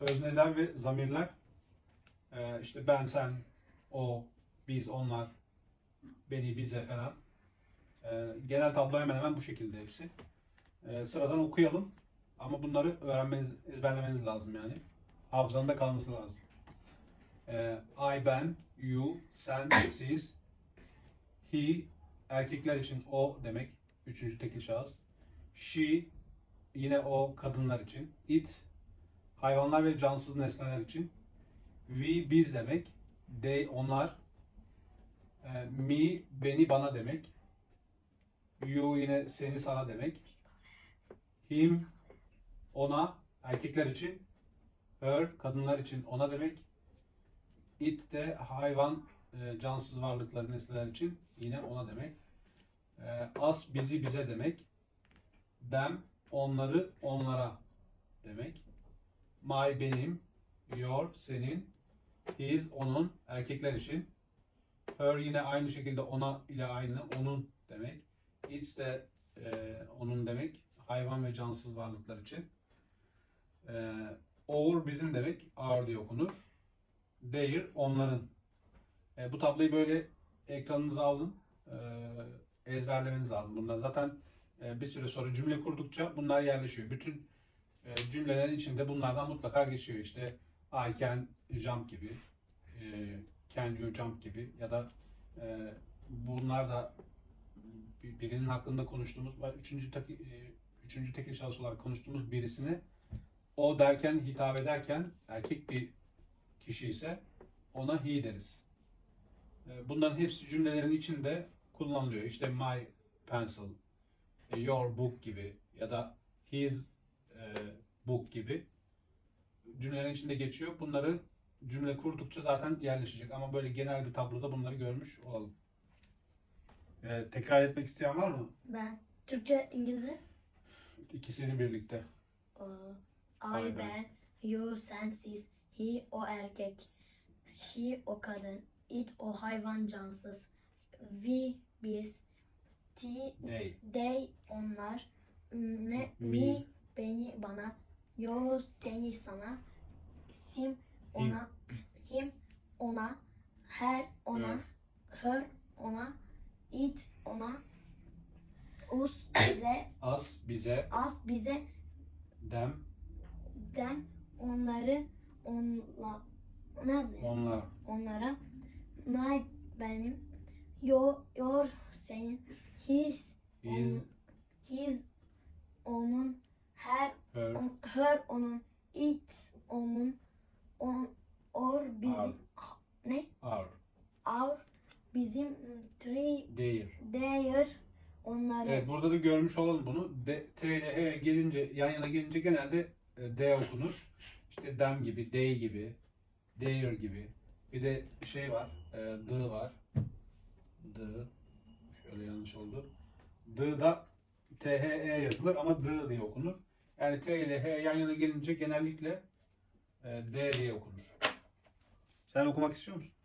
özneler ve zamirler. Ee, işte ben, sen, o, biz, onlar, beni, bize falan. Ee, genel tablo hemen hemen bu şekilde hepsi. Ee, sıradan okuyalım. Ama bunları öğrenmeniz, ezberlemeniz lazım yani. Hafızanda kalması lazım. Ee, I, ben, you, sen, siz, he, erkekler için o demek. Üçüncü tekil şahıs. She, yine o kadınlar için. It, hayvanlar ve cansız nesneler için. We, biz demek. They, onlar. Ee, me, beni, bana demek. You yine seni, sana demek. Him, ona, erkekler için. Her, kadınlar için ona demek. It de hayvan, e, cansız varlıklar, nesneler için yine ona demek. E, us, bizi, bize demek. Them, onları, onlara demek. My, benim. Your, senin. His, onun, erkekler için. Her yine aynı şekilde ona ile aynı, onun demek. It's de e, onun demek. Hayvan ve cansız varlıklar için. E, our bizim demek. Our diye okunur. Their onların. E, bu tabloyu böyle ekranınıza alın. E, ezberlemeniz lazım. Bunlar zaten e, bir süre sonra cümle kurdukça bunlar yerleşiyor. Bütün cümlelerin içinde bunlardan mutlaka geçiyor. İşte I can jump gibi, e, can you jump gibi ya da e, bunlar da bir- birinin hakkında konuştuğumuz, üçüncü, taki, e, üçüncü tekil şahıs olarak konuştuğumuz birisini o derken, hitap ederken erkek bir kişi ise ona he deriz. E, Bunların hepsi cümlelerin içinde kullanılıyor. İşte my pencil, e, your book gibi ya da his e, book gibi cümlelerin içinde geçiyor. Bunları cümle kurdukça zaten yerleşecek. Ama böyle genel bir tabloda bunları görmüş olalım. E, tekrar etmek isteyen var mı? Ben. Türkçe, İngilizce. İkisini birlikte. Ee, Ay, I, ben. ben. You, sen, siz. He, o erkek. She, o kadın. It, o hayvan cansız. We, biz. T, They. they, onlar. Me, Me. me, beni, bana. You, seni, sana. Sim, ona. Him, ona. Her, ona. Her, ona. It, ona. Us, bize. Us, bize, As, bize. them, dem onları onla yazıyor? onlara. onlara my benim your your senin his His, on- his onun her her, on, her onun it onun on or bizim Our. ne our, our bizim three their. their onları Evet burada da görmüş olalım bunu. D, T ile H gelince yan yana gelince genelde e, D okunur. İşte them gibi, they gibi, their gibi. Bir de şey var, e, D var. D. Şöyle yanlış oldu. D da T, H, E yazılır ama D diye okunur. Yani T ile H yan yana gelince genellikle e, D diye okunur. Sen okumak istiyor musun?